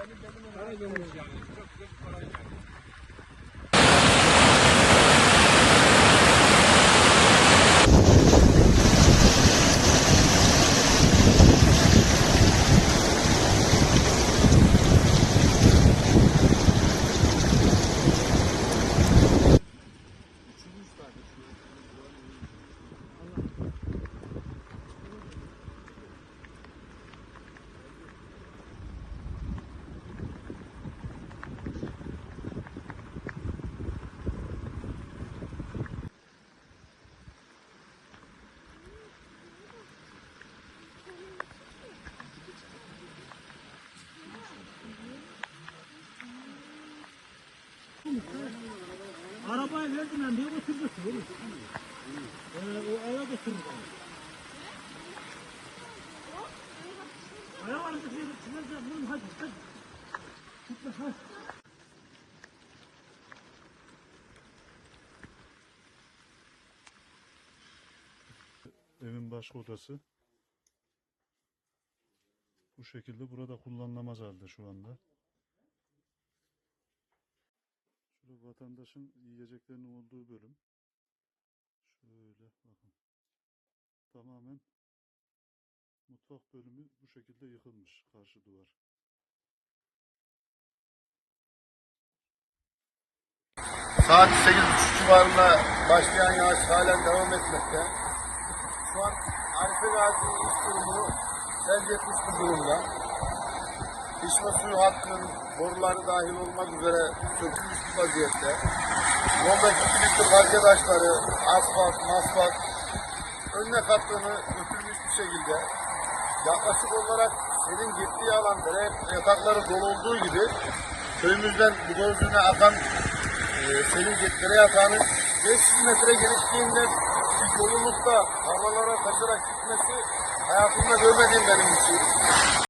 Karadeniz yani. Çok güzel bir para yani. Arabayı verdim ben diye götürdü. oğlum. Ee, o eve götürdü. Aya vardı. Çıkacak bunun hadi hadi. Gitme hadi. Evin başka odası. Bu şekilde burada kullanılamaz halde şu anda. Vatandaşın yiyeceklerinin olduğu bölüm. Şöyle bakın. Tamamen mutfak bölümü bu şekilde yıkılmış karşı duvar. Saat 8.30 civarında başlayan yağış halen devam etmekte. Şu an Arife Gazi'nin iş durumu tercih etmiş durumda. İçme suyu hattının boruları dahil olmak üzere sökülmüş bir vaziyette. Yoldaki kilitli parke taşları, asfalt, masfalt önüne kattığını götürmüş bir şekilde. Yaklaşık olarak senin gittiği alan dere yatakları dolu olduğu gibi köyümüzden bu gözlüğüne akan ee, senin cetlere yatağının 500 metre genişliğinde bir yolculukta havalara taşarak gitmesi hayatımda görmediğim benim için.